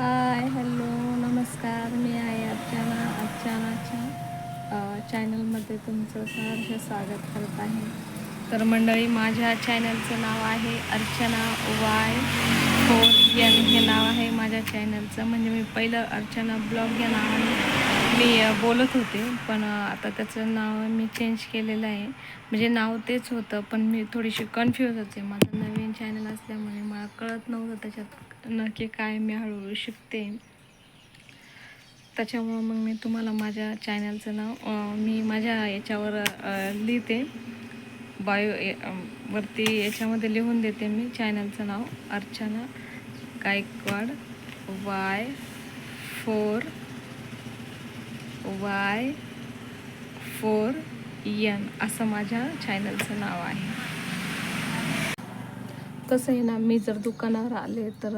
Hi hello नमस्कार. मी आहे अर्चना. अर्चनाच्या चॅनलमध्ये तुमचं सहर्ष स्वागत करत आहे. तर मंडळी माझ्या चॅनलचं नाव आहे अर्चना वाय फोर माझ्या चॅनलचं म्हणजे मी पहिलं अर्चना ब्लॉग या नावाने मी बोलत होते. पण आता त्याचं नाव मी चेंज केलेलं आहे. म्हणजे नाव तेच होतं पण मी थोडीशी कन्फ्यूज होते माझं नवीन चॅनल असल्यामुळे मला कळत नव्हतं त्याच्यात नक्की काय मी हळूहळू शिकते. त्याच्यामुळं मग मी तुम्हाला माझ्या चॅनलचं नाव मी माझ्या याच्यावर लिहिते. बायो ए- वरती याच्यामध्ये लिहून देते मी. चॅनलचं नाव Archana Gaikwad. Y four Y four N असं माझ्या चॅनलचं नाव आहे. कसं आहे ना मी जर दुकानावर आले तर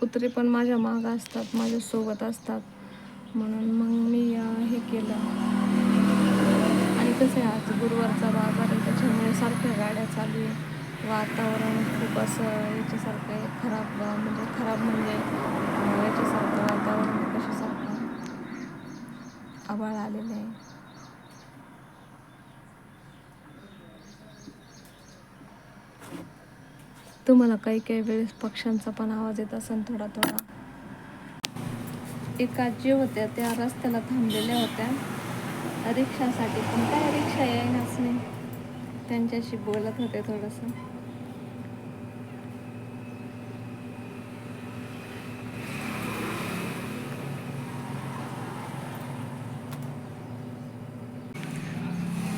कुत्रे पण माझ्या मागं असतात माझ्यासोबत असतात. म्हणून मग मी हे केलं. आणि कसं आहे आज गुरुवारचा बाजार आहे त्याच्यामुळे सारख्या गाड्या चालू आहे वातावरण खूप असं याच्यासारखं आहे. खराब म्हणजे खराब म्हणजे याच्यासारखं वातावरण कशासारखं? आभाळ आलेलं आहे. तुम्हाला काही काही वेळेस पक्ष्यांचा पण आवाज येत असेल थोडा थोडा. एका जे होत्या त्या रस्त्याला थांबलेल्या होत्या. रिक्षासाठी पण. काय रिक्षा येईना त्यांच्याशी बोलत होते थोडंसं.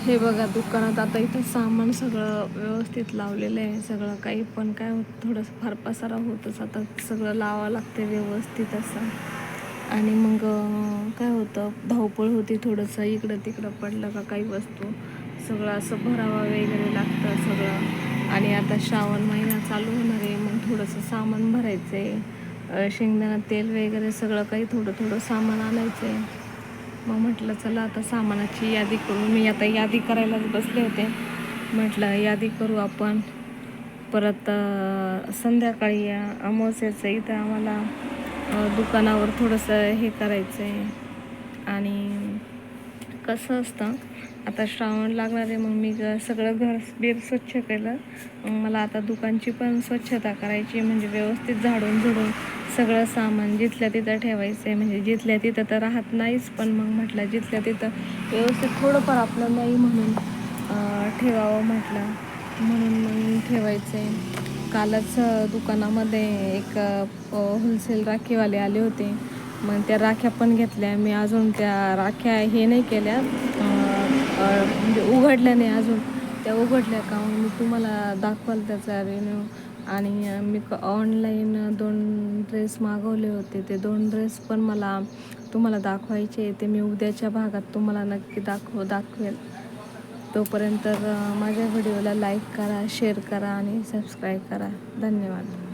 हे बघा दुकानात आता इथं सामान सगळं व्यवस्थित लावलेलं आहे. सगळं काही पण काय होत थोडंसं फार पसारा होतच. आता सगळं लावावं लागते व्यवस्थित असं. आणि मग काय होतं धावपळ होती थोडंसं. इकडं तिकडं पडलं का काही वस्तू. सगळं असं भरावा वगैरे लागतं सगळं. आणि आता श्रावण महिना चालू होणार आहे मग थोडंसं सामान भरायचं आहे शेंगदाणा तेल वगैरे सगळं काही थोडं थोडं सामान आणायचं आहे मग म्हटलं चला आता सामानाची यादी करू. मी आता यादी करायलाच बसले होते. म्हटलं यादी करू आपण. परत संध्याकाळी या अमावस्याचं इथं आम्हाला दुकानावर थोडंसं हे करायचं आहे आणि कसं असतं आता श्रावण लागणार आहे मग मी ग- सगळं घर बीर स्वच्छ केलं. मग मला आता दुकानची पण स्वच्छता करायची म्हणजे व्यवस्थित झाडून झुडून सगळं सामान जिथल्या तिथं ठेवायचं आहे म्हणजे जिथल्या तिथं तर राहत नाहीच पण मग म्हटलं जिथल्या तिथं व्यवस्थित थोडंफार आपलं नाही म्हणून ठेवावं म्हटलं. म्हणून मग ठेवायचं आहे कालच दुकानामध्ये एक होलसेल राखीवाले आले होते. मग त्या राख्या पण घेतल्या. मी अजून त्या राख्या हे नाही केल्या. म्हणजे उघडल्या नाही अजून. त्या उघडल्या का? मग मी तुम्हाला दाखवाल त्याचा रेन्यू आणि मी ऑनलाईन दोन ड्रेस मागवले होते. ते दोन ड्रेस पण मला तुम्हाला दाखवायचे ते मी उद्याच्या भागात तुम्हाला नक्की दाखव दाखवेल. तोपर्यंत माझ्या व्हिडिओला लाईक करा शेअर करा आणि सबस्क्राईब करा. धन्यवाद.